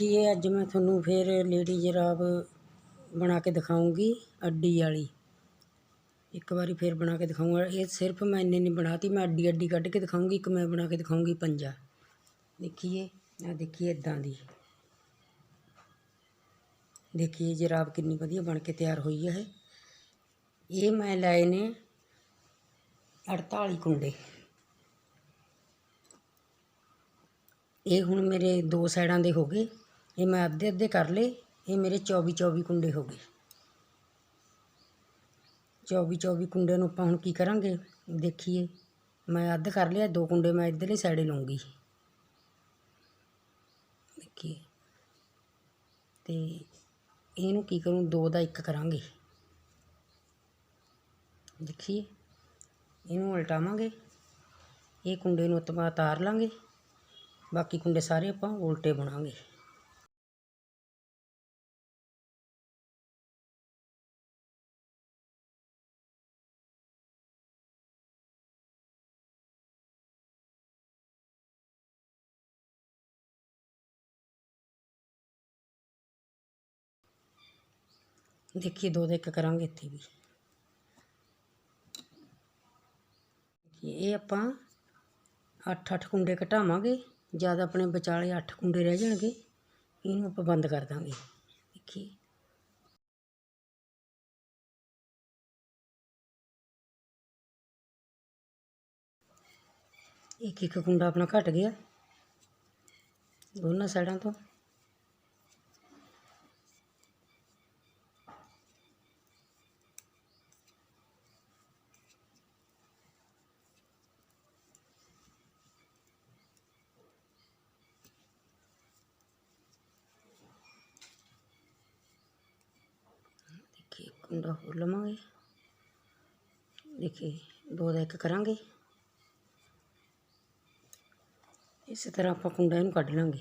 ਦੇਖੀਏ ਅੱਜ ਮੈਂ ਤੁਹਾਨੂੰ ਫਿਰ ਲੇਡੀ ਜਰਾਬ ਬਣਾ ਕੇ ਦਿਖਾਉਂਗੀ, ਅੱਡੀ ਵਾਲੀ। ਇੱਕ ਵਾਰੀ ਫਿਰ ਬਣਾ ਕੇ ਦਿਖਾਉਂਗਾ। ਇਹ ਸਿਰਫ ਮੈਂ ਇੰਨੇ ਨਹੀਂ ਬਣਾਤੀ, ਮੈਂ ਅੱਡੀ ਅੱਡੀ ਕੱਢ ਕੇ ਦਿਖਾਉਂਗੀ, ਇੱਕ ਮੈਂ ਬਣਾ ਕੇ ਦਿਖਾਉਂਗੀ ਪੰਜਾ। ਦੇਖੀਏ ਆ ਦੇਖੀਏ ਇਦਾਂ ਦੀ। ਦੇਖੀਏ ਜਰਾਬ ਕਿੰਨੀ ਵਧੀਆ ਬਣ ਕੇ ਤਿਆਰ ਹੋਈ ਹੈ। ਇਹ ਮੈਂ ਲਏ ਨੇ 48 ਕੁੰਡੇ। ਇਹ ਹੁਣ ਮੇਰੇ ਦੋ ਸਾਈਡਾਂ ਦੇ ਹੋ ਗਏ। ਇਹ ਮੈਂ ਅੱਧੇ ਅੱਧੇ ਕਰ ਲਏ, ਇਹ ਮੇਰੇ 24 24 ਕੁੰਡੇ ਹੋ ਗਏ। 24 24 ਕੁੰਡੇ ਨੂੰ ਆਪਾਂ ਹੁਣ ਕੀ ਕਰਾਂਗੇ? ਦੇਖੀਏ। ਮੈਂ ਅੱਧ ਕਰ ਲਿਆ, ਦੋ ਕੁੰਡੇ ਮੈਂ ਇੱਧਰਲੀ ਸਾਈਡ ਲਊਂਗੀ। ਦੇਖੀਏ। ਤੇ ਇਹਨੂੰ ਕੀ ਕਰੂੰ? ਦੋ ਦਾ ਇੱਕ ਕਰਾਂਗੇ। ਦੇਖੀਏ। ਇਹਨੂੰ ਉਲਟਾਵਾਂਗੇ। ਇਹ ਕੁੰਡੇ ਨੂੰ ਆਪਾਂ ਉਤਾਰ ਲਾਂਗੇ। ਬਾਕੀ ਕੁੰਡੇ ਸਾਰੇ ਆਪਾਂ ਉਲਟੇ ਬਣਾਂਗੇ। ਦੇਖੀਏ, ਦੋ ਦਾ ਇੱਕ ਕਰਾਂਗੇ ਇੱਥੇ ਵੀ। ਇਹ ਆਪਾਂ ਅੱਠ ਅੱਠ ਕੁੰਡੇ ਘਟਾਵਾਂਗੇ। ਜਦ ਆਪਣੇ ਵਿਚਾਲੇ ਅੱਠ ਕੁੰਡੇ ਰਹਿ ਜਾਣਗੇ, ਇਹਨੂੰ ਆਪਾਂ ਬੰਦ ਕਰ ਦਾਂਗੇ। ਦੇਖੀਏ। ਇੱਕ ਇੱਕ ਕੁੰਡਾ ਆਪਣਾ ਘਟ ਗਿਆ। ਦੋਨਾਂ ਸਾਈਡਾਂ ਤੋਂ। ਦੇਖੀਏ ਹੋਰ ਲਵਾਂਗੇ। ਦੇਖੀ, ਦੋ ਦਾ ਇੱਕ ਕਰਾਂਗੇ। ਇਸੇ ਤਰ੍ਹਾਂ ਆਪਾਂ ਕੁੰਡਾ ਇਹਨੂੰ ਕੱਢ ਲਾਂਗੇ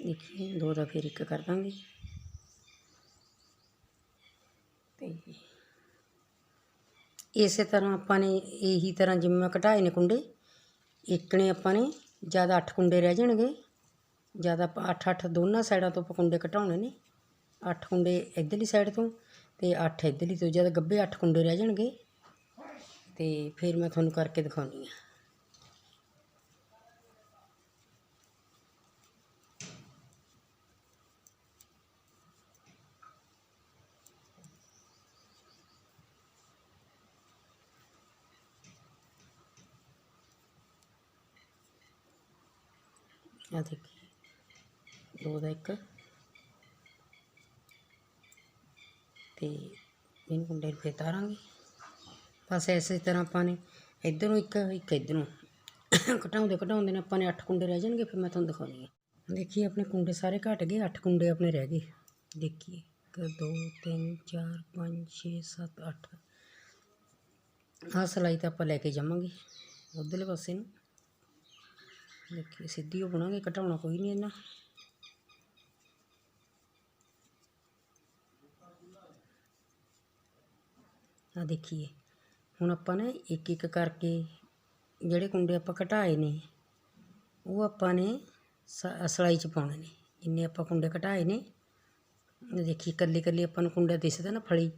ਦੇਖੀਏ ਦੋ ਦਾ ਫਿਰ ਇੱਕ ਕਰ ਦਾਂਗੇ। ਤੇ ਇਸੇ ਤਰ੍ਹਾਂ ਆਪਾਂ ਨੇ ਇਹੀ ਤਰ੍ਹਾਂ ਜਿਵੇਂ ਮੈਂ ਘਟਾਏ ਨੇ ਕੁੰਡੇ, ਇੱਕ ਨੇ ਆਪਾਂ ਨੇ ਜ਼ਿਆਦਾ ਅੱਠ ਕੁੰਡੇ ਰਹਿ ਜਾਣਗੇ। ਜ਼ਿਆਦਾ ਆਪਾਂ ਅੱਠ ਅੱਠ ਦੋਨਾਂ ਸਾਈਡਾਂ ਤੋਂ ਆਪਾਂ ਕੁੰਡੇ ਘਟਾਉਣੇ ਨੇ। ਅੱਠ ਕੁੰਡੇ ਇੱਧਰਲੀ ਸਾਈਡ ਤੋਂ ਤੇ ਅੱਠ ਇੱਧਰਲੀ ਤੋਂ ਜਦ ਗੱਬੇ ਅੱਠ ਕੁੰਡੇ ਰਹਿ ਜਾਣਗੇ। ਤੇ ਫਿਰ ਮੈਂ ਤੁਹਾਨੂੰ ਕਰਕੇ ਦਿਖਾਉਣੀ ਆ। ਆ ਦੇਖੀ। ਦੋ ਦਾ ਇੱਕ। ਤੇ ਇਹਨੂੰ ਕੁੰਡੇ ਨੂੰ ਫੇਰ ਤਾਰਾਂਗੇ। ਬਸ ਇਸੇ ਤਰ੍ਹਾਂ ਆਪਾਂ ਨੇ ਇੱਧਰੋਂ ਇੱਕ ਇੱਕ ਇੱਧਰੋਂ। ਘਟਾਉਂਦੇ ਘਟਾਉਂਦੇ ਨੇ ਆਪਾਂ ਨੇ ਅੱਠ ਕੁੰਡੇ ਰਹਿ ਜਾਣਗੇ, ਫਿਰ ਮੈਂ ਤੁਹਾਨੂੰ ਦਿਖਾਉਣੀ ਹਾਂ। ਦੇਖੀਏ ਆਪਣੇ ਕੁੰਡੇ ਸਾਰੇ ਘਟ ਗਏ, ਅੱਠ ਕੁੰਡੇ ਆਪਣੇ ਰਹਿ ਗਏ। ਦੇਖੀਏ, ਇੱਕ, ਦੋ, ਤਿੰਨ, ਚਾਰ, ਪੰਜ, ਛੇ, ਸੱਤ, ਅੱਠ। ਆਹ ਸਲਾਈ ਤਾਂ ਆਪਾਂ ਲੈ ਕੇ ਜਾਵਾਂਗੇ। ਉਧਰਲੇ ਪਾਸੇ ਨੂੰ। ਦੇਖੀ, ਸਿੱਧੀ ਉਹ ਬਣਾਂਗੇ ਘਟਾਉਣਾ ਕੋਈ ਨਹੀਂ ਇਹਨਾਂ ਆ ਦੇਖੀਏ, ਹੁਣ ਆਪਾਂ ਨੇ ਇੱਕ ਇੱਕ ਕਰਕੇ ਜਿਹੜੇ ਕੁੰਡੇ ਆਪਾਂ ਘਟਾਏ ਨੇ, ਉਹ ਆਪਾਂ ਨੇ ਸਲਾਈ 'ਚ ਪਾਉਣੇ ਨੇ। ਜਿੰਨੇ ਆਪਾਂ ਕੁੰਡੇ ਘਟਾਏ ਨੇ, ਇਹ ਦੇਖੀ ਇਕੱਲੇ ਇਕੱਲੀ ਆਪਾਂ ਨੂੰ ਕੁੰਡਾ ਦਿਸਦਾ ਨਾ ਫਲੀ।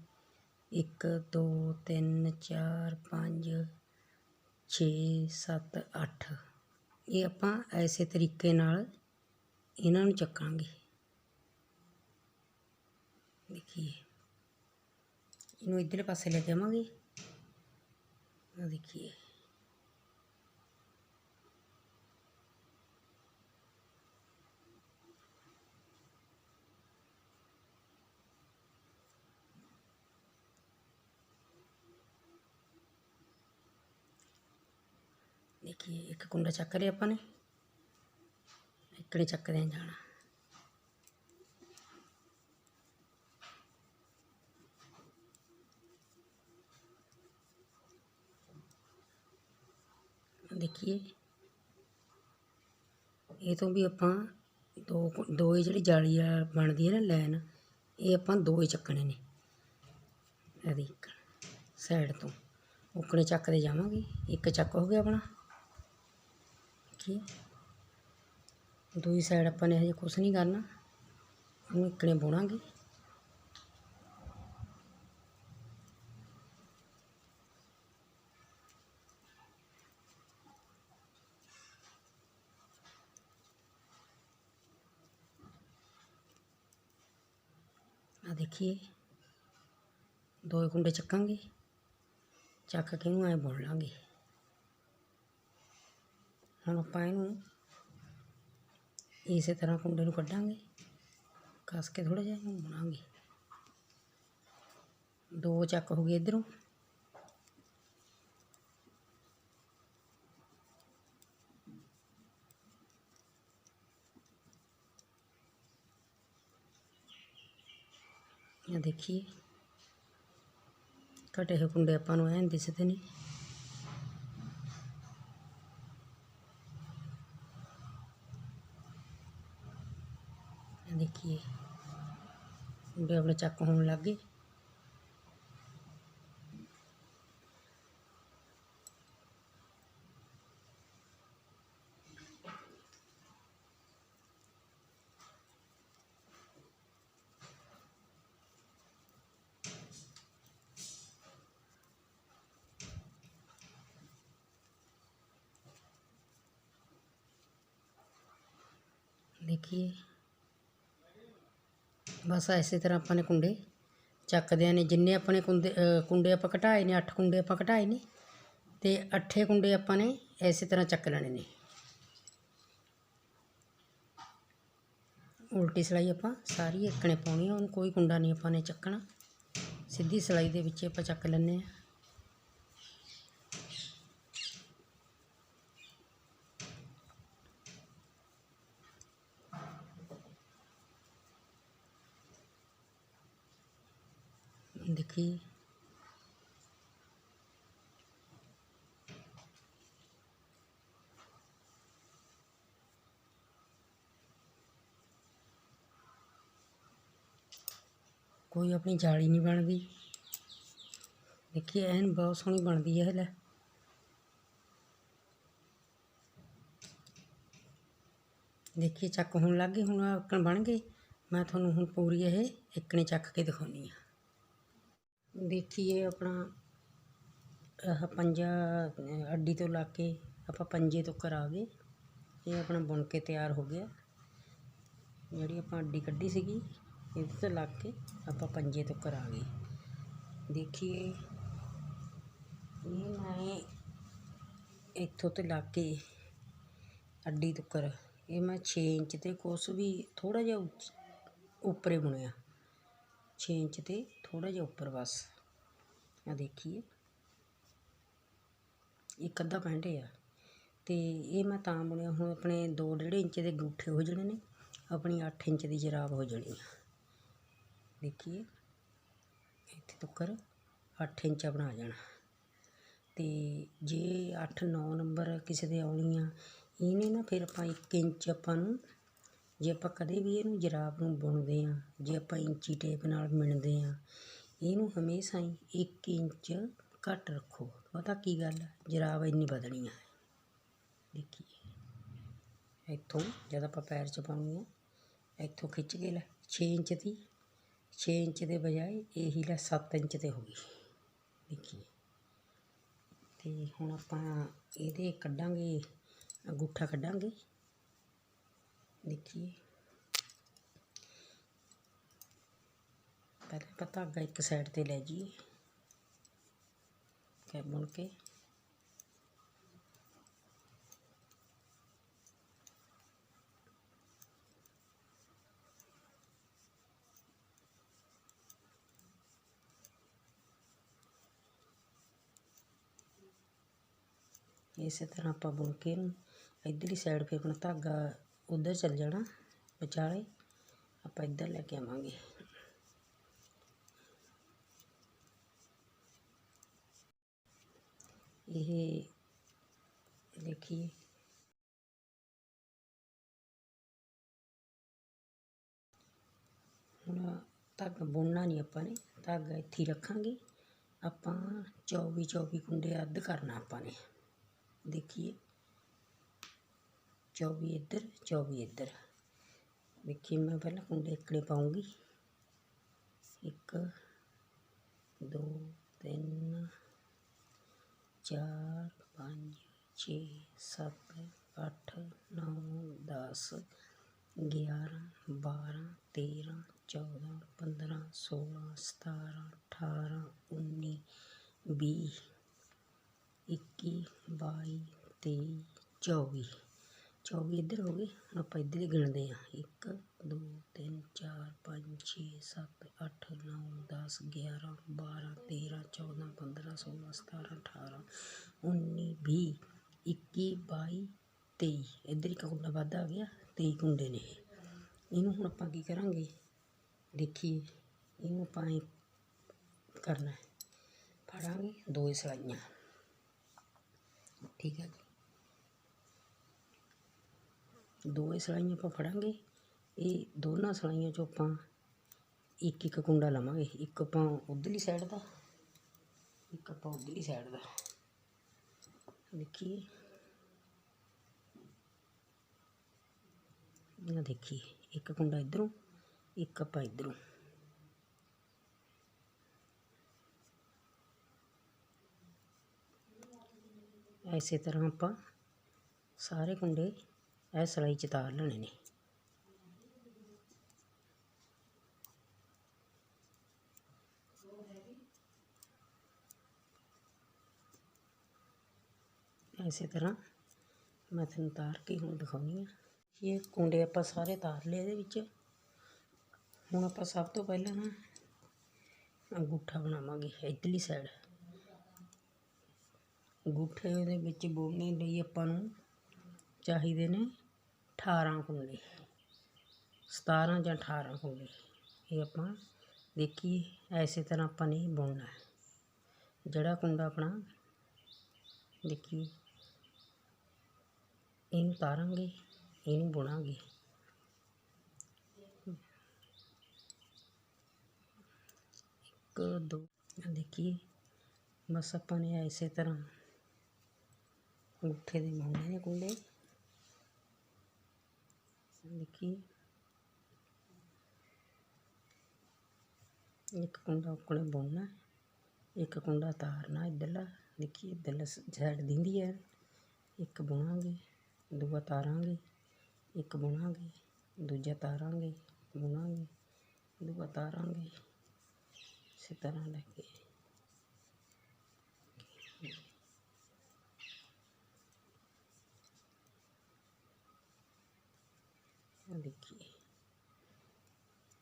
1 2 3 4 5 6 7 8 ਇਹ ਆਪਾਂ ਐਸੇ ਤਰੀਕੇ ਨਾਲ ਇਹਨਾਂ ਨੂੰ ਚੱਕਾਂਗੇ। ਦੇਖੀਏ। ਇਹਨੂੰ ਇੱਧਰਲੇ ਪਾਸੇ ਲੈ ਕੇ ਆਵਾਂਗੇ। ਆ ਦੇਖੀਏ। ਦੇਖੀਏ, ਇੱਕ ਕੁੰਡਾ ਚੱਕ ਲਿਆ ਆਪਾਂ ਨੇ। ਇੱਕਣੇ ਚੱਕਦੇ ਜਾਣਾ। ਦੇਖੀਏ। ਇਹ ਤੋਂ ਵੀ ਆਪਾਂ ਦੋ ਦੋ ਹੀ ਜਿਹੜੀ ਜਾਲੀ ਆ ਬਣਦੀ ਹੈ ਨਾ ਲਾਈਨ, ਇਹ ਆਪਾਂ ਦੋ ਹੀ ਚੱਕਣੇ ਨੇ। ਇਹਦੀ ਇੱਕ ਸਾਈਡ ਤੋਂ। ਉਕਣੇ ਚੱਕਦੇ ਜਾਵਾਂਗੇ। ਇੱਕ ਚੱਕ ਹੋ ਗਿਆ ਆਪਣਾ। ਦੇਖੀਏ ਦੂਜੀ ਸਾਈਡ ਆਪਾਂ ਨੇ ਹਜੇ ਕੁਛ ਨਹੀਂ ਕਰਨਾ। ਉਹਨੂੰ ਇੱਕਣੇ ਬੁਣਾਂਗੇ। ਆ ਦੇਖੀਏ। ਦੋ ਕੁੰਡੇ ਚੱਕਾਂਗੇ। ਚੱਕ ਕੇ ਇਹਨੂੰ ਐ ਬੁਣ ਲਾਂਗੇ। ਹੁਣ ਆਪਾਂ ਇਹਨੂੰ ਇਸੇ ਤਰ੍ਹਾਂ ਕੁੰਡੇ ਨੂੰ ਕੱਢਾਂਗੇ, ਕੱਸ ਕੇ ਥੋੜਾ ਜਿਹਾ ਇਹਨੂੰ ਬੁਣਾਂਗੇ। ਦੋ ਚੱਕ ਹੋ ਗਏ ਇਧਰੋਂ। ਇਹ ਦੇਖੀਏ। ਕਟੇ ਹੋਏ ਕੁੰਡੇ ਆਪਾਂ ਨੂੰ ਐਂ ਦਿਸਦੇ ਨੇ। ਦੇਖੀਏ ਕੁੰਡੇ ਆਪਣੇ ਚੱਕ ਹੋਣ ਲੱਗ ਗਏ ਦੇਖੀਏ ਬਸ ਇਸੇ ਤਰ੍ਹਾਂ ਆਪਾਂ ਨੇ ਕੁੰਡੇ ਚੱਕਦਿਆਂ ਨੇ, ਜਿੰਨੇ ਆਪਣੇ ਕੁੰਡੇ ਕੁੰਡੇ ਆਪਾਂ ਘਟਾਏ ਨੇ 8 ਕੁੰਡੇ ਆਪਾਂ ਘਟਾਏ ਨੇ, ਤੇ ਅੱਠੇ ਕੁੰਡੇ ਆਪਾਂ ਨੇ ਇਸੇ ਤਰ੍ਹਾਂ ਚੱਕ ਲੈਣੇ ਨੇ। ਉਲਟੀ ਸਲਾਈ ਆਪਾਂ ਸਾਰੀ ਇੱਕਣੇ ਪਾਉਣੀ ਆ ਉਹਨੂੰ ਕੋਈ ਕੁੰਡਾ ਨਹੀਂ ਆਪਾਂ ਨੇ ਚੱਕਣਾ। ਸਿੱਧੀ ਸਲਾਈ ਦੇ ਵਿੱਚ ਆਪਾਂ ਚੱਕ ਲੈਂਦੇ ਆ। ਕੋਈ ਆਪਣੀ ਜਾਲੀ ਨਹੀਂ ਬਣਦੀ। ਦੇਖੀਏ, ਐਨ ਬਹੁਤ ਸੋਹਣੀ ਬਣਦੀ ਹੈ ਲੈ। ਦੇਖੀਏ, ਚੱਕ ਹੋਣ ਲੱਗ ਗਏ ਹੁਣ ਆਕਣ ਬਣ ਗਏ ਮੈਂ ਤੁਹਾਨੂੰ ਹੁਣ ਪੂਰੀ ਇਹ ਇੱਕਣੇ ਚੱਕ ਕੇ ਦਿਖਾਉਣੀ ਆ। ਦੇਖੀਏ ਆਪਣਾ, ਆਹ ਪੰਜਾ, ਅੱਡੀ ਤੋਂ ਲਾ ਕੇ ਆਪਾਂ ਪੰਜੇ ਤੋਂ ਕਰਾ ਗਏ। ਇਹ ਆਪਣਾ ਬੁਣ ਕੇ ਤਿਆਰ ਹੋ ਗਿਆ। ਜਿਹੜੀ ਆਪਾਂ ਅੱਡੀ ਕੱਢੀ ਸੀਗੀ। ਇਹਦੇ ਤੋਂ ਲੱਗ ਕੇ ਆਪਾਂ ਪੰਜੇ ਤੋਂ ਕਰਾ ਗਏ। ਦੇਖੀਏ। ਇਹ ਮੈਂ ਇੱਥੋਂ ਤੇ ਲੱਗ ਕੇ ਅੱਡੀ ਤੋਂ ਇਹ ਮੈਂ 6 ਇੰਚ ਤੇ ਕੁਛ ਵੀ ਥੋੜਾ ਜਿਹਾ ਉੱਚ- ਉੱਪਰੇ ਬੁਣਿਆ। 6 ਇੰਚ ਤੇ ਥੋੜਾ ਜਿਹਾ ਉੱਪਰ ਬਸ। ਆ ਦੇਖੀਏ। ਇੱਕ ਅੱਧਾ ਪੈਂਟ ਆ। ਤੇ ਇਹ ਮੈਂ ਤਾਂ ਬੁਣਿਆ। ਹੁਣ ਆਪਣੇ 2 ਡੇਢ ਇੰਚ ਦੇ ਅੰਗੂਠੇ ਹੋ ਜਾਣੇ ਨੇ। ਆਪਣੀ 8 ਇੰਚ ਦੀ ਜਰਾਬ ਹੋ ਜਾਣੀ ਆ। ਦੇਖੀਏ। ਇੱਥੇ ਤੱਕਰ 8 ਇੰਚ ਬਣਾ ਜਾਣਾ। ਅਤੇ ਜੇ 8 9 ਨੰਬਰ ਕਿਸੇ ਦੇ ਆਉਣੀ ਆ, ਇਹਨੇ ਨਾ ਫਿਰ ਆਪਾਂ 1 ਇੰਚ ਆਪਾਂ ਨੂੰ, ਜੇ ਆਪਾਂ ਕਦੇ ਵੀ ਇਹਨੂੰ ਜਰਾਬ ਨੂੰ ਬੁਣਦੇ ਆ, ਜੇ ਆਪਾਂ ਇੰਚੀ ਟੇਪ ਨਾਲ ਮਿਣਦੇ ਆ, ਇਹਨੂੰ ਹਮੇਸ਼ਾ ਹੀ 1 ਇੰਚ ਘੱਟ ਰੱਖੋ। ਪਤਾ ਕੀ ਗੱਲ ਹੈ ਜਰਾਬ ਇੰਨੀ ਵਧਣੀ ਆ। ਦੇਖੀਏ। ਇੱਥੋਂ ਜਦ ਆਪਾਂ ਪੈਰ ਚ ਪਾਉਣੀ ਆ, ਇੱਥੋਂ ਖਿੱਚ ਕੇ ਲੈ 6 ਇੰਚ ਦੀ। 6 ਇੰਚ ਦੇ ਬਜਾਏ ਇਹੀ ਲੈ 7 ਇੰਚ ਤੇ ਹੋ ਗਈ। ਦੇਖੀਏ। ਤੇ ਹੁਣ ਆਪਾਂ ਇਹਦੇ ਕੱਢਾਂਗੇ, ਅੰਗੂਠਾ ਕੱਢਾਂਗੇ। ਦੇਖੀਏ। ਪਹਿਲਾਂ ਆਪਾਂ ਧਾਗਾ ਇੱਕ ਸਾਈਡ ਤੇ ਲੈ ਜਾਈਏ। ਕੈ ਬੁਣ ਕੇ ਇਸੇ ਤਰ੍ਹਾਂ ਆਪਾਂ ਬੁਣ ਕੇ ਇਹਨੂੰ ਇੱਧਰਲੀ ਸਾਈਡ ਫਿਰ ਆਪਣਾ ਧਾਗਾ ਉੱਧਰ ਚੱਲ ਜਾਣਾ, ਵਿਚਾਲੇ। ਆਪਾਂ ਇੱਧਰ ਲੈ ਕੇ ਆਵਾਂਗੇ। ਇਹ ਦੇਖੀਏ। ਹੁਣ ਧਾਗਾ ਬੁਣਨਾ ਨਹੀਂ ਆਪਾਂ ਨੇ, ਧਾਗਾ ਇੱਥੇ ਹੀ ਰੱਖਾਂਗੇ। ਆਪਾਂ 24 24 ਕੁੰਡੇ ਅੱਧ ਕਰਨਾ ਆਪਾਂ ਨੇ। ਦੇਖੀਏ 24 ਇੱਧਰ 24 ਇੱਧਰ ਦੇਖੀਏ ਮੈਂ ਪਹਿਲਾਂ ਕੁੰਡੇ ਇਕੜੇ ਪਾਉਂਗੀ ਇੱਕ ਦੋ ਤਿੰਨ ਚਾਰ ਪੰਜ ਛੇ ਸੱਤ ਅੱਠ ਨੌ ਦਸ ਗਿਆਰਾਂ ਬਾਰਾਂ ਤੇਰਾਂ ਚੌਦਾਂ ਪੰਦਰਾਂ ਸੋਲਾਂ ਸਤਾਰਾਂ ਅਠਾਰਾਂ ਉੱਨੀ ਵੀਹ ਇੱਕੀ ਬਾਈ ਤੇਈ ਚੌਵੀ। ਚੌਵੀ ਇੱਧਰ ਹੋ ਗਏ ਹੁਣ ਆਪਾਂ ਇੱਧਰ ਹੀ ਗਿਣਦੇ ਹਾਂ। ਇੱਕ, ਦੋ, ਤਿੰਨ, ਚਾਰ, ਪੰਜ, ਛੇ, ਸੱਤ, ਅੱਠ, ਨੌ, ਦਸ, ਗਿਆਰਾਂ, ਬਾਰਾਂ, ਤੇਰਾਂ, ਚੌਦਾਂ, ਪੰਦਰਾਂ, ਸੋਲਾਂ, ਸਤਾਰਾਂ, ਅਠਾਰਾਂ, ਉੱਨੀ, ਵੀਹ, ਇੱਕੀ ਬਾਈ ਤੇਈ। ਇੱਧਰ ਇੱਕ ਕੁੰਡਾ ਵੱਧ ਆ ਗਿਆ, ਤੇਈ ਕੁੰਡੇ ਨੇ ਇਹਨੂੰ ਹੁਣ ਆਪਾਂ ਕੀ ਕਰਾਂਗੇ? ਦੇਖੀਏ, ਇਹਨੂੰ ਆਪਾਂ ਕਰਨਾ ਫੜਾਂਗੇ ਦੋ ਸਲਾਈਆਂ। ਠੀਕ ਹੈ ਜੀ। ਦੋ ਸਲਾਈਆਂ ਆਪਾਂ ਫੜਾਂਗੇ। ਇਹ ਦੋਨਾਂ ਸਲਾਈਆਂ ਚੋਂ ਆਪਾਂ ਇੱਕ ਇੱਕ ਕੁੰਡਾ ਲਵਾਂਗੇ। ਇੱਕ ਆਪਾਂ ਉਧਰਲੀ ਸਾਈਡ ਦਾ, ਇੱਕ ਆਪਾਂ ਉਧਰਲੀ ਸਾਈਡ ਦਾ। ਦੇਖੀਏ। ਇਹ ਦੇਖੀਏ। ਇੱਕ ਕੁੰਡਾ ਇਧਰੋਂ, ਇੱਕ ਆਪਾਂ ਇਧਰੋਂ। ਇਸੇ ਤਰ੍ਹਾਂ ਆਪਾਂ ਸਾਰੇ ਕੁੰਡੇ ਇਹ ਸਲਾਈ ਚ ਤਾਰ ਲੈਣੇ ਨੇ। ਇਸੇ ਤਰ੍ਹਾਂ ਮੈਂ ਤੁਹਾਨੂੰ ਤਾਰ ਕੇ ਹੁਣ ਦਿਖਾਉਣੀ ਆ ਇਹ ਕੁੰਡੇ ਆਪਾਂ ਸਾਰੇ ਤਾਰ ਲਏ ਇਹਦੇ ਵਿੱਚ। ਹੁਣ ਆਪਾਂ ਸਭ ਤੋਂ ਪਹਿਲਾਂ ਨਾ ਅੰਗੂਠਾ ਬਣਾਵਾਂਗੇ, ਇੱਧਰਲੀ ਸਾਈਡ ਅੰਗੂਠੇ ਦੇ ਵਿੱਚ ਬੁਣਨੇ ਲਈ ਆਪਾਂ ਨੂੰ ਚਾਹੀਦੇ ਨੇ 18 ਕੁੰਡੇ। 17 ਜਾਂ 18 ਕੁੰਡੇ। ਇਹ ਆਪਾਂ ਦੇਖੀਏ, ਐਸੇ ਤਰ੍ਹਾਂ ਆਪਾਂ ਨੇ ਬੁਣਨਾ ਹੈ। ਜਿਹੜਾ ਕੁੰਡਾ ਆਪਣਾ ਦੇਖੀਏ, ਇਹਨੂੰ ਤਾਰਾਂਗੇ, ਇਹਨੂੰ ਬੁਣਾਂਗੇ। ਇੱਕ, ਦੋ, ਦੇਖੀਏ। ਬਸ ਆਪਾਂ ਨੇ ਐਸੇ ਤਰ੍ਹਾਂ ਅੰਗੂਠੇ ਦੇ ਬੁਣਨੇ ਨੇ ਕੁੰਡੇ। ਦੇਖੀ ਇੱਕ ਕੁੰਡਾ ਕੋਲੇ ਬੁਣਨਾ ਇੱਕ ਕੁੰਡਾ ਤਾਰਨਾ ਇੱਧਰਲਾ ਦੇਖੀਏ ਇੱਧਰਲਾ ਸਾਈਡ ਦਿੰਦੀ ਹੈ ਇੱਕ ਬੁਣਾਂਗੇ, ਦੂਆ ਤਾਰਾਂਗੇ, ਇੱਕ ਬੁਣਾਂਗੇ, ਦੂਜਾ ਤਾਰਾਂਗੇ, ਬੁਣਾਂਗੇ, ਦੂਆ ਤਾਰਾਂਗੇ। ਇਸੇ ਤਰ੍ਹਾਂ ਲੈ ਕੇ ਦੇਖੀਏ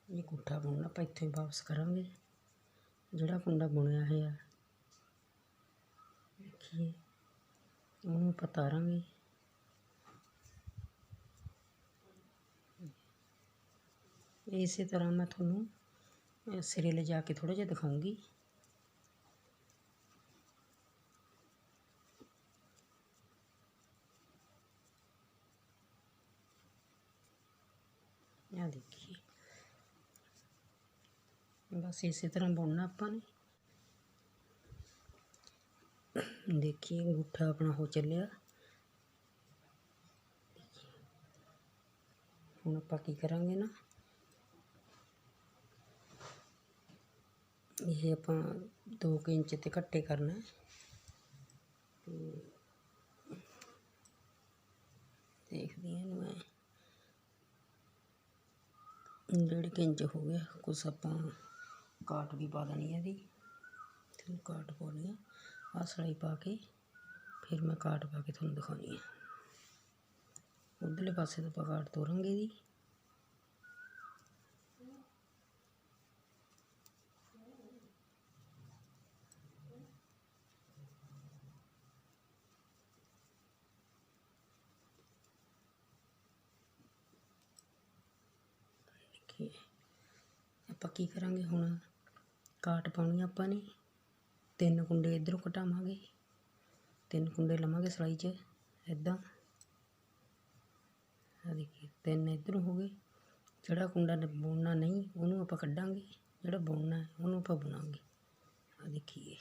ਇਹ ਕੁੰਡਾ ਬੁਣਨਾ ਆਪਾਂ ਇੱਥੋਂ ਹੀ ਵਾਪਸ ਕਰਾਂਗੇ। ਜਿਹੜਾ ਕੁੰਡਾ ਬੁਣਿਆ ਹੋਇਆ। ਦੇਖੀਏ, ਉਹਨੂੰ ਆਪਾਂ ਤਾਰਾਂਗੇ। ਇਸੇ ਤਰ੍ਹਾਂ ਮੈਂ ਤੁਹਾਨੂੰ ਸਿਰੇ ਲਿਜਾ ਕੇ ਥੋੜ੍ਹਾ ਜਿਹਾ ਦਿਖਾਉਂਗੀ। ਆ ਦੇਖੀਏ। ਬਸ ਇਸੇ ਤਰ੍ਹਾਂ ਬੁਣਨਾ ਆਪਾਂ ਨੇ। ਦੇਖੀਏ ਅੰਗੂਠਾ ਆਪਣਾ ਹੋ ਚੱਲਿਆ। ਹੁਣ ਆਪਾਂ ਕੀ ਕਰਾਂਗੇ ਨਾ? ਇਹ ਆਪਾਂ 2 ਇੰਚ ਤੇ ਘੱਟੇ ਕਰਨਾ ਹੈ। ਦੇਖਦੀ ਹਾਂ ਇਹਨੂੰ ਮੈਂ। ਡੇਢ ਕੁ ਇੰਚ ਹੋ ਗਿਆ, ਕੁਛ ਆਪਾਂ ਕਾਟ ਵੀ ਪਾ ਦੇਣੀ ਹੈ ਇਹਦੀ। ਤੇ ਕਾਟ ਪਾਉਣੀ ਆ, ਆਹ ਸਲਾਈ ਪਾ ਕੇ, ਫਿਰ ਮੈਂ ਕਾਟ ਪਾ ਕੇ ਤੁਹਾਨੂੰ ਦਿਖਾਉਣੀ ਆ। ਉੱਧਰਲੇ ਪਾਸੇ ਤੋਂ ਆਪਾਂ ਕਾਟ ਤੋਰਾਂਗੇ ਇਹਦੀ। ਦੇਖੀਏ ਆਪਾਂ ਕੀ ਕਰਾਂਗੇ ਹੁਣ? ਕਾਟ ਪਾਉਣੀ ਆਪਾਂ ਨੇ। ਤਿੰਨ ਕੁੰਡੇ ਇਧਰੋਂ ਘਟਾਵਾਂਗੇ ਤਿੰਨ ਕੁੰਡੇ ਲਵਾਂਗੇ ਸਲਾਈ 'ਚ ਇਦਾਂ ਆ ਦੇਖੀ ਤਿੰਨ ਇੱਧਰੋਂ ਹੋ ਗਏ। ਜਿਹੜਾ ਕੁੰਡਾ ਬੁਣਨਾ ਨਹੀਂ, ਉਹਨੂੰ ਆਪਾਂ ਕੱਢਾਂਗੇ। ਜਿਹੜਾ ਬੁਣਨਾ, ਉਹਨੂੰ ਆਪਾਂ ਬੁਣਾਂਗੇ। ਆ ਦੇਖੀਏ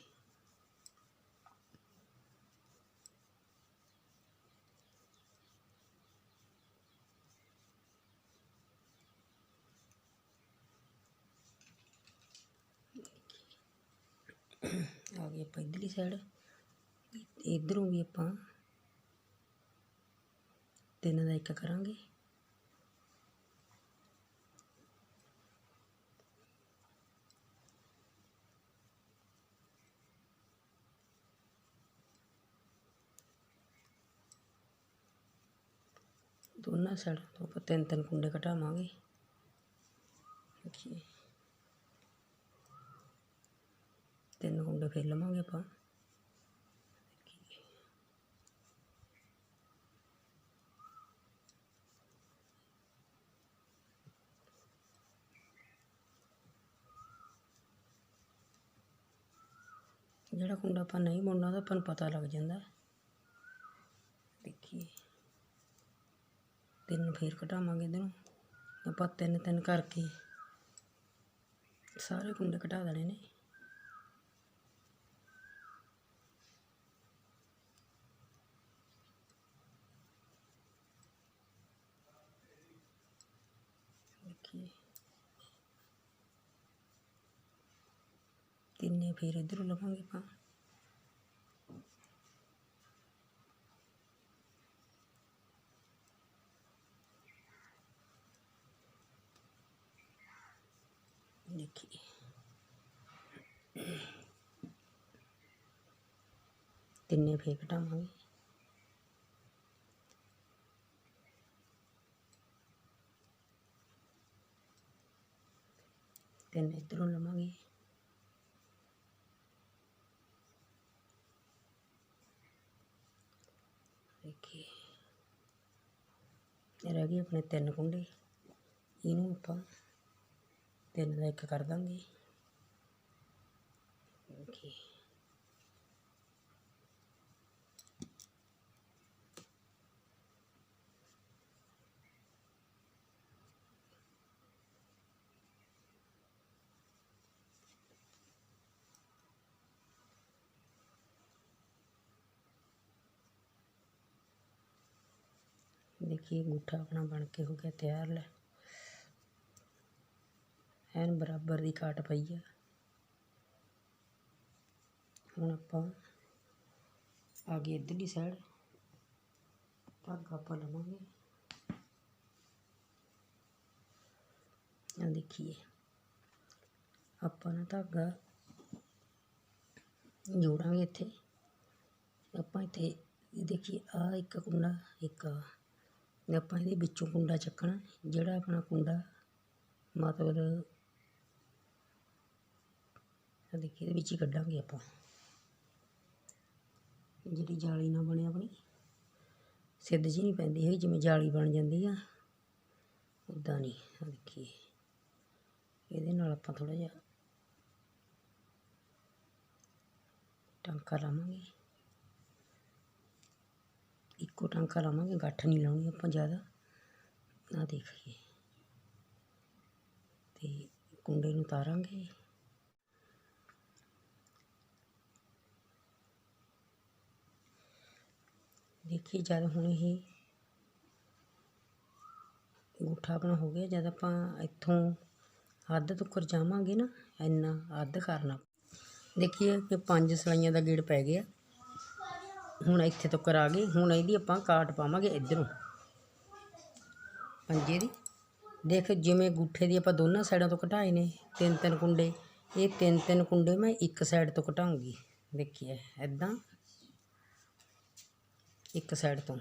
ਆ ਗਈ ਆਪਾਂ ਇੱਧਰਲੀ ਸਾਈਡ ਇੱਧਰੋਂ ਵੀ ਆਪਾਂ ਤਿੰਨ ਦਾ ਇੱਕ ਕਰਾਂਗੇ। ਦੋਨਾਂ ਸਾਈਡ ਤੋਂ ਆਪਾਂ ਤਿੰਨ ਤਿੰਨ ਕੁੰਡੇ ਘਟਾਵਾਂਗੇ ਦੇਖੀਏ ਤਿੰਨ ਕੁੰਡੇ ਫਿਰ ਲਵਾਂਗੇ ਆਪਾਂ। ਦੇਖੀਏ। ਜਿਹੜਾ ਕੁੰਡਾ ਆਪਾਂ ਨਹੀਂ ਬੁਣਨਾ ਉਹਦਾ ਆਪਾਂ ਨੂੰ ਪਤਾ ਲੱਗ ਜਾਂਦਾ। ਦੇਖੀਏ। ਤਿੰਨ ਫੇਰ ਘਟਾਵਾਂਗੇ ਇਹਦੇ ਨੂੰ। ਆਪਾਂ ਤਿੰਨ ਤਿੰਨ ਕਰਕੇ ਸਾਰੇ ਕੁੰਡੇ ਘਟਾ ਦੇਣੇ ਨੇ ਦੇਖੀਏ ਤਿੰਨੇ ਫੇਰ ਇਧਰੋਂ ਲਵਾਂਗੇ ਆਪਾਂ। ਦੇਖੀਏ। ਤਿੰਨੇ ਫੇਰ ਘਟਾਵਾਂਗੇ ਤਿੰਨ ਇੱਧਰੋਂ ਲਵਾਂਗੇ। ਦੇਖੀਏ ਰਹਿ ਗਏ ਆਪਣੇ ਤਿੰਨ ਕੁੰਡੇ। ਇਹਨੂੰ ਆਪਾਂ ਤਿੰਨ ਦਾ ਇੱਕ ਕਰ ਦਾਂਗੇ। ਓਕੇ। देखिए अंगूठा अपना बन के हो गया तैयार ले ਐਨ ਬਰਾਬਰ ਦੀ ਕਾਟ ਪਈ ਆ ਹੁਣ ਆਪਾਂ ਆ ਗਏ ਇੱਧਰਲੀ ਸਾਈਡ ਧਾਗਾ ਆਪਾਂ ਲਵਾਂਗੇ ਆ ਦੇਖੀਏ ਆਪਾਂ ਨਾ ਧਾਗਾ ਜੋੜਾਂਗੇ ਇੱਥੇ ਆਪਾਂ ਇੱਥੇ ਇਹ ਦੇਖੀਏ ਆ ਇੱਕ ਕੁੰਡਾ ਇੱਕ ਆ ਤੇ ਆਪਾਂ ਇਹਦੇ ਵਿੱਚੋਂ ਕੁੰਡਾ ਚੱਕਣਾ, ਜਿਹੜਾ ਆਪਣਾ ਕੁੰਡਾ ਮਤਲਬ ਆ ਦੇਖੀ, ਇਹਦੇ ਵਿੱਚ ਹੀ ਕੱਢਾਂਗੇ ਆਪਾਂ। ਜਿਹੜੀ ਜਾਲੀ ਨਾ ਬਣੇ ਆਪਣੀ, ਸਿੱਧ ਜੀ ਨਹੀਂ ਪੈਂਦੀ ਹੈਗੀ, ਜਿਵੇਂ ਜਾਲੀ ਬਣ ਜਾਂਦੀ ਆ ਉੱਦਾਂ ਨਹੀਂ ਆ ਦੇਖੀਏ ਇਹਦੇ ਨਾਲ ਆਪਾਂ ਥੋੜਾ ਜਿਹਾ ਟਾਂਕਾ ਲਾਵਾਂਗੇ। ਇੱਕੋ ਟਾਂਕਾ ਲਾਵਾਂਗੇ, ਗੱਠ ਨਹੀਂ ਲਾਉਣੀ ਆਪਾਂ ਜ਼ਿਆਦਾ। ਆ ਦੇਖੀਏ ਤੇ ਕੁੰਡੇ ਨੂੰ ਤਾਰਾਂਗੇ। ਦੇਖੀ ਜਦ ਹੁਣ ਇਹ ਅੰਗੂਠਾ ਆਪਣਾ ਹੋ ਗਿਆ, ਜਦ ਆਪਾਂ ਇੱਥੋਂ ਅੱਧ ਤੱਕ ਜਾਵਾਂਗੇ ਨਾ, ਇੰਨਾ ਅੱਧ ਕਰਨਾ। ਦੇਖੀਏ ਕਿ ਪੰਜ ਸਲਾਈਆਂ ਦਾ ਗੇੜ ਪੈ ਗਿਆ। ਹੁਣ ਇੱਥੇ ਤੱਕ ਆ ਗਏ ਹੁਣ ਇਹਦੀ ਆਪਾਂ ਕਾਟ ਪਾਵਾਂਗੇ ਇਧਰੋਂ। ਪੰਜੇ ਦੀ। ਦੇਖ ਜਿਵੇਂ ਗੁੱਠੇ ਦੀ ਆਪਾਂ ਦੋਨਾਂ ਸਾਈਡਾਂ ਤੋਂ ਘਟਾਏ ਨੇ। ਤਿੰਨ ਤਿੰਨ ਕੁੰਡੇ। ਇਹ ਤਿੰਨ ਤਿੰਨ ਕੁੰਡੇ ਮੈਂ ਇੱਕ ਸਾਈਡ ਤੋਂ ਘਟਾਉਂਗੀ ਦੇਖੀਏ ਐਦਾਂ ਇੱਕ ਸਾਈਡ ਤੋਂ।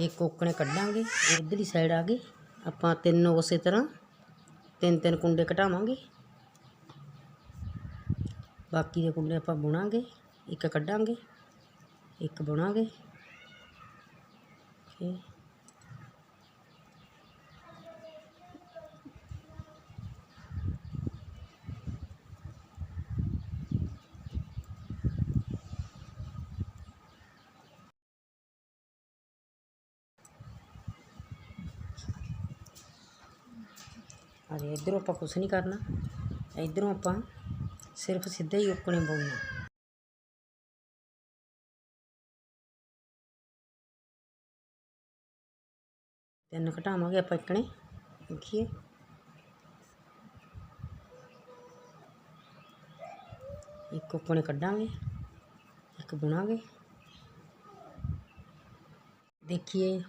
ਇੱਕ ਕੋਕਣੇ ਕੱਢਾਂਗੇ। ਇਧਰਲੀ ਸਾਈਡ ਆ ਗਏ ਆਪਾਂ ਤਿੰਨ ਉਸੇ ਤਰ੍ਹਾਂ ਤਿੰਨ ਤਿੰਨ ਕੁੰਡੇ ਘਟਾਵਾਂਗੇ ਬਾਕੀ ਦੇ ਕੁੰਡੇ ਆਪਾਂ ਬੁਣਾਂਗੇ। ਇੱਕ ਕੱਢਾਂਗੇ। ਇੱਕ ਬੁਣਾਂਗੇ ਓਕੇ ਅਰੇ ਇਧਰੋਂ ਆਪਾਂ ਕੁਝ ਨਹੀਂ ਕਰਨਾ। ਇਧਰੋਂ ਆਪਾਂ ਸਿਰਫ ਸਿੱਧਾ ਹੀ ਉੱਕਣੇ ਪਾਉਣਾ ਤਿੰਨ ਘਟਾਵਾਂਗੇ ਆਪਾਂ ਇੱਕਣੇ। ਦੇਖੀਏ। ਇੱਕ ਉੱਕਣੇ ਕੱਢਾਂਗੇ, ਇੱਕ ਬੁਣਾਂਗੇ। ਦੇਖੀਏ,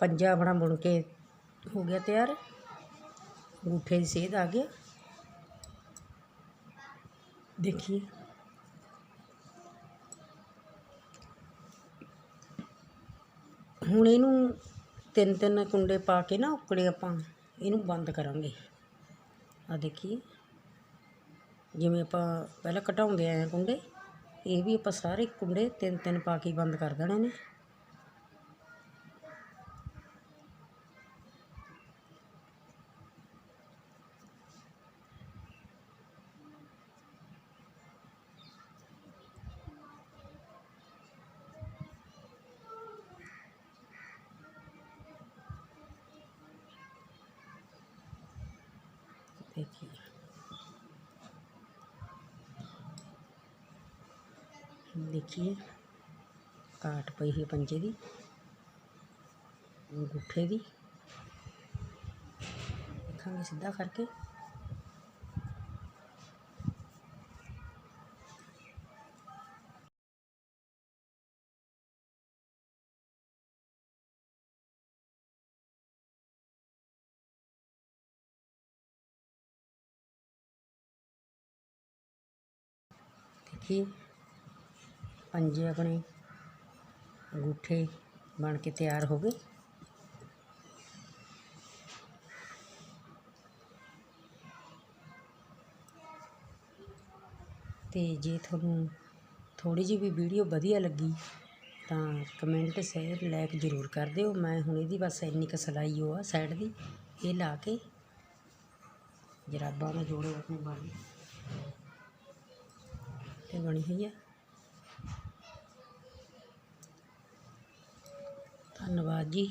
ਪੰਜਾ ਆਪਣਾ ਬੁਣ ਕੇ ਹੋ ਗਿਆ ਤਿਆਰ। ਅੰਗੂਠੇ ਦੀ ਸੇਧ ਆ ਗਿਆ ਦੇਖੀਏ। ਹੁਣ ਇਹਨੂੰ ਤਿੰਨ ਤਿੰਨ ਕੁੰਡੇ ਪਾ ਕੇ ਨਾ ਉਕੜੇ ਆਪਾਂ, ਇਹਨੂੰ ਬੰਦ ਕਰਾਂਗੇ। ਆ ਦੇਖੀਏ। ਜਿਵੇਂ ਆਪਾਂ ਪਹਿਲਾਂ ਘਟਾਉਂਦੇ ਆਏ ਹਾਂ ਕੁੰਡੇ, ਇਹ ਵੀ ਆਪਾਂ ਸਾਰੇ ਕੁੰਡੇ ਤਿੰਨ ਤਿੰਨ ਪਾ ਕੇ ਬੰਦ ਕਰ ਦੇਣੇ ਨੇ। करती देखिए काट पई है पंजे की अंगूठे की सीधा करके। ਦੇਖੀਏ ਪੰਜੇ ਆਪਣੇ ਅੰਗੂਠੇ ਬਣ ਕੇ ਤਿਆਰ ਹੋ ਗਏ। ਤੇ ਜੇ ਤੁਹਾਨੂੰ ਥੋੜੀ ਜਿਹੀ ਵੀ ਵੀਡੀਓ ਵਧੀਆ ਲੱਗੀ, ਤਾਂ ਕਮੈਂਟ ਸ਼ੇਅਰ ਲਾਈਕ ਜ਼ਰੂਰ ਕਰ ਦਿਓ। ਮੈਂ ਹੁਣ ਇਹਦੀ ਬਸ ਇੰਨੀ ਕੁ ਸਿਲਾਈ ਉਹ ਆ ਸਾਈਡ ਦੀ, ਇਹ ਲਾ ਕੇ ਜਰਾਬਾਂ ਨੂੰ ਜੋੜੋ ਆਪਣੇ ਬਾਲ। ਤੇ ਬਣੀ ਹੋਈ ਹੈ ਧੰਨਵਾਦ ਜੀ।